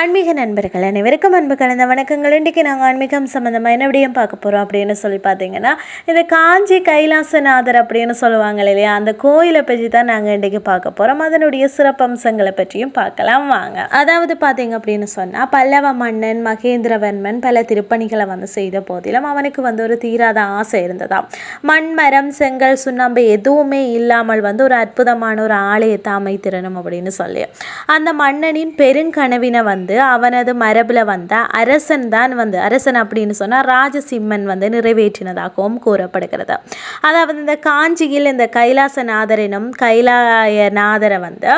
ஆன்மீக நண்பர்கள் அனைவருக்கும் அன்பு கலந்த வணக்கங்கள். இன்றைக்கி நாங்கள் ஆன்மீகம் சம்மந்தமாக என்ன விடியும் பார்க்க போகிறோம் அப்படின்னு சொல்லி பார்த்தீங்கன்னா இந்த காஞ்சி கைலாசநாதர் அப்படின்னு சொல்லுவாங்க இல்லையா? அந்த கோயிலை பற்றி தான் நாங்கள் இன்றைக்கி பார்க்க போகிறோம் அதனுடைய சிறப்பம்சங்களை பற்றியும் பார்க்கலாம் வாங்க. அதாவது பார்த்தீங்க அப்படின்னு சொன்னால் பல்லவ மன்னன் மகேந்திரவன்மன் பல திருப்பணிகளை வந்து செய்த போதிலும் அவனுக்கு வந்து ஒரு தீராத ஆசை இருந்ததாம் மண் மரம் செங்கல் சுண்ணாம்பு எதுவுமே இல்லாமல் வந்து ஒரு அற்புதமான ஒரு ஆலயத்தை அமைத்திரணும் அப்படின்னு சொல்லி. அந்த மன்னனின் பெருங்கனவினை வந்து அவனது மரபில் வந்த அரசன் தான் வந்து அரசன் அப்படின்னு சொன்னால் ராஜசிம்மன் வந்து நிறைவேற்றினதாகவும் கூறப்படுகிறது. அதாவது இந்த காஞ்சியில் இந்த கைலாசநாதரனும் கைலாயநாதரை வந்து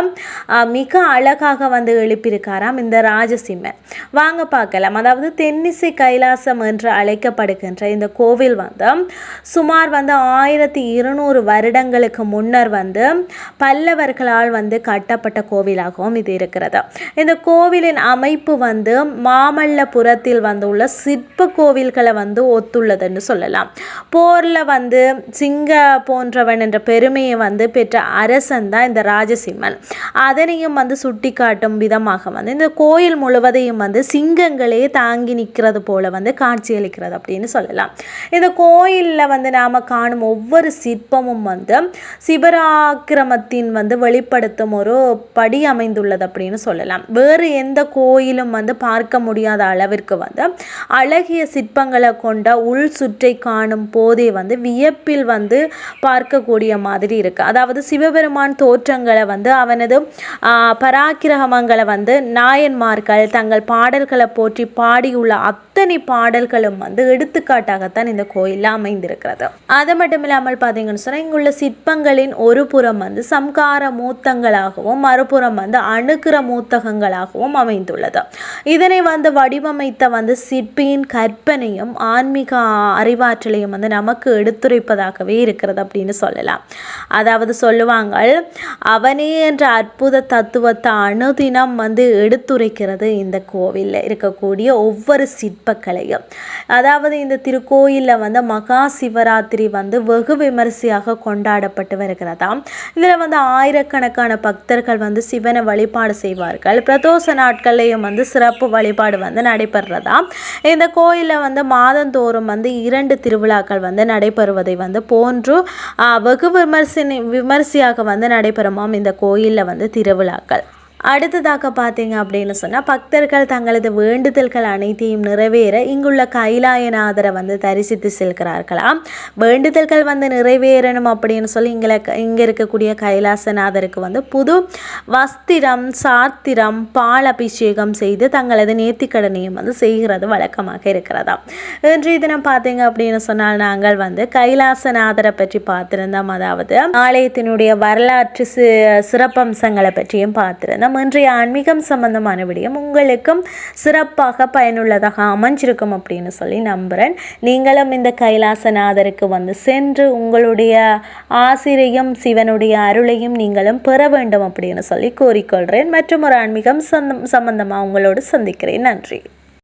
மிக அழகாக வந்து எழுப்பியிருக்காராம் இந்த ராஜசிம்மன். வாங்க பார்க்கலாம். அதாவது தென்னிசை கைலாசம் என்று அழைக்கப்படுகின்ற இந்த கோவில் வந்து சுமார் வந்து ஆயிரத்தி இருநூறு வருடங்களுக்கு முன்னர் வந்து பல்லவர்களால் வந்து கட்டப்பட்ட கோவிலாகவும் இது இருக்கிறது. இந்த கோவிலின் அமைப்பு வந்து மாமல்லபுரத்தில் வந்து உள்ள சிற்ப கோவில்களை வந்து ஒத்துள்ளதுன்னு சொல்லலாம். போரில் வந்து சிங்க போன்றவன் என்ற பெருமையை வந்து பெற்ற அரசன் தான் இந்த ராஜசிம்மன். அதனையும் வந்து சுட்டி காட்டும் விதமாக வந்து இந்த கோயில் முழுவதையும் வந்து சிங்கங்களே தாங்கி நிற்கிறது போல வந்து காட்சியளிக்கிறது அப்படின்னு சொல்லலாம். இந்த கோயிலில் வந்து நாம் காணும் ஒவ்வொரு சிற்பமும் வந்து சிவராக்கிரமத்தின் வந்து வெளிப்படுத்தும் ஒரு படி அமைந்துள்ளது அப்படின்னு சொல்லலாம். வேறு எந்த கோயிலும் வந்து பார்க்க முடியாத அளவிற்கு வந்து அழகிய சிற்பங்களை கொண்ட உள் சுற்றை காணும் போதே வந்து வியப்பில் வந்து பார்க்கக்கூடிய மாதிரி இருக்குது அதாவது சிவபெருமான் தோற்றங்களை வந்து அவனது பராக்கிரகமங்களை வந்து நாயன்மார்கள் தங்கள் பாடல்களை போற்றி பாடியுள்ள அத்தனை பாடல்களும் வந்து எடுத்துக்காட்டாகத்தான் இந்த கோயிலில் அமைந்திருக்கிறது. அது மட்டும் இல்லாமல் பார்த்தீங்கன்னு சொன்னால் இங்குள்ள சிற்பங்களின் ஒரு புறம் வந்து சம்கார மூத்தங்களாகவும் மறுபுறம் வந்து அணுகிற மூத்தகங்களாகவும் அமைந்து அமைந்துள்ளது. இதனை வந்து வடிவமைத்த வந்து சிற்பியின் கற்பனையும் ஆன்மீக அறிவாற்றலையும் வந்து நமக்கு எடுத்துரைப்பதாகவே இருக்கிறது அப்படின்னு சொல்லலாம். அதாவது சொல்லுவாங்க அவனே என்ற அற்புத தத்துவத்தை அணுதினம் வந்து எடுத்துரைக்கிறது இந்த கோவிலில். இருக்கக்கூடிய ஒவ்வொரு சிற்பக்கலையும். அதாவது இந்த திருக்கோயிலில் வந்து மகா சிவராத்திரி வந்து வெகு விமரிசையாக கொண்டாடப்பட்டு வருகிறதாம் இதில் வந்து ஆயிரக்கணக்கான பக்தர்கள் வந்து சிவனை வழிபாடு செய்வார்கள். பிரதோஷ நாட்கள்லையும் வந்து சிறப்பு வழிபாடு வந்து நடைபெறுறதா? இந்த கோயிலில் வந்து மாதந்தோறும் வந்து இரண்டு திருவிழாக்கள் வந்து நடைபெறுவதை வந்து போன்று வெகு விமர்சனி விமர்சையாக வந்து நடைபெறுமாம் இந்த கோயிலில் வந்து திருவிழாக்கள். அடுத்ததாக பார்த்தீங்க அப்படின்னு சொன்னால் பக்தர்கள் தங்களது வேண்டுதல்கள் அனைத்தையும் நிறைவேற இங்குள்ள கைலாயநாதரை வந்து தரிசித்து செல்கிறார்களாம். வேண்டுதல்கள் வந்து நிறைவேறணும் அப்படின்னு சொல்லி இங்கே இங்கே இருக்கக்கூடிய கைலாசநாதருக்கு வந்து புது வஸ்திரம் சாத்திரம் பால் அபிஷேகம் செய்து தங்களது நேர்த்திக்கடனையும் வந்து செய்கிறது வழக்கமாக இருக்கிறதா இன்றைய தினம் பார்த்தீங்க அப்படின்னு சொன்னால் நாங்கள் வந்து கைலாசநாதரை பற்றி பார்த்திருந்தோம். அதாவது ஆலயத்தினுடைய வரலாற்று சிறப்பம்சங்களை பற்றியும் பார்த்திருந்தோம். இன்றைய ஆன்மீகம் சம்பந்தமான விடயம் உங்களுக்கும் சிறப்பாக பயனுள்ளதாக அமைஞ்சிருக்கும் அப்படின்னு சொல்லி நம்புகிறேன் நீங்களும் இந்த கைலாசநாதருக்கு வந்து சென்று உங்களுடைய ஆசிரியம் சிவனுடைய அருளையும் நீங்களும் பெற வேண்டும் அப்படின்னு சொல்லி கூறிக்கொள்கிறேன் மற்றும் ஒரு ஆன்மீகம் சந்தம் சம்பந்தமாக உங்களோடு சந்திக்கிறேன். நன்றி.